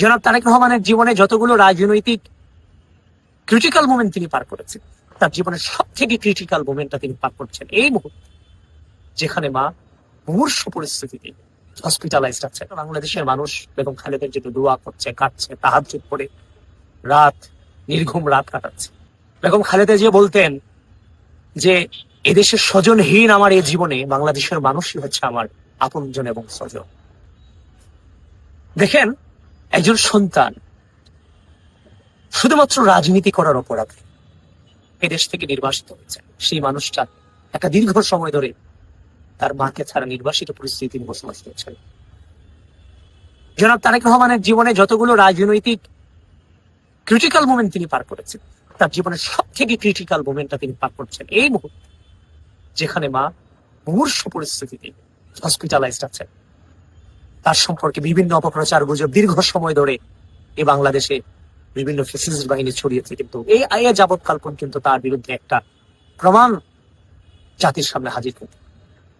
জনাব তারেক রহমানের জীবনে যতগুলো রাজনৈতিক ক্রিটিক্যাল মোমেন্ট তিনি পার করেছেন, তার জীবনের সব থেকে ক্রিটিক্যাল মোমেন্টটা তিনি পার করছেন এই মুহূর্তে, যেখানে মা মুমূর্ষ পরিস্থিতিতে হসপিটালাইজড আছে। বাংলাদেশের মানুষ বেগম খালেদের জন্য দোয়া করছে কাটছে তাহার করে রাত, নির্ঘুম রাত কাটাচ্ছে। বেগম খালেদা যে বলতেন যে, এদেশের স্বজনহীন আমার এই জীবনে বাংলাদেশের মানুষই হচ্ছে আমার আপনজন এবং স্বজন। দেখেন একজন সন্তান, শুধুমাত্র রাজনীতি করার অপরাধে এদেশ থেকে নির্বাসিত হয়েছে। সেই মানুষটা একটা দীর্ঘ সময় ধরে তার মাকে ছাড়া নির্বাসিত পরিস্থিতি বসবাস করছেন জনাব তারেক রহমানের জীবনে যতগুলো রাজনৈতিক ক্রিটিক্যাল মোমেন্ট তিনি পার করেছেন, তার জীবনের সব থেকে ক্রিটিক্যাল মোমেন্টটা তিনি পার করছেন এই মুহূর্তে, যেখানে মা মুমূর্ষ পরিস্থিতিতে হসপিটালাইজড আছেন। তার সম্পর্কে বিভিন্ন অপপ্রচার গুজব দীর্ঘ সময় ধরে এই বাংলাদেশে বিভিন্ন ফেসিস্ট বাহিনী ছড়িয়েছে কিন্তু এই আইয়া যাবৎকাল কিন্তু তার বিরুদ্ধে একটা প্রমাণ জাতির সামনে হাজির করতে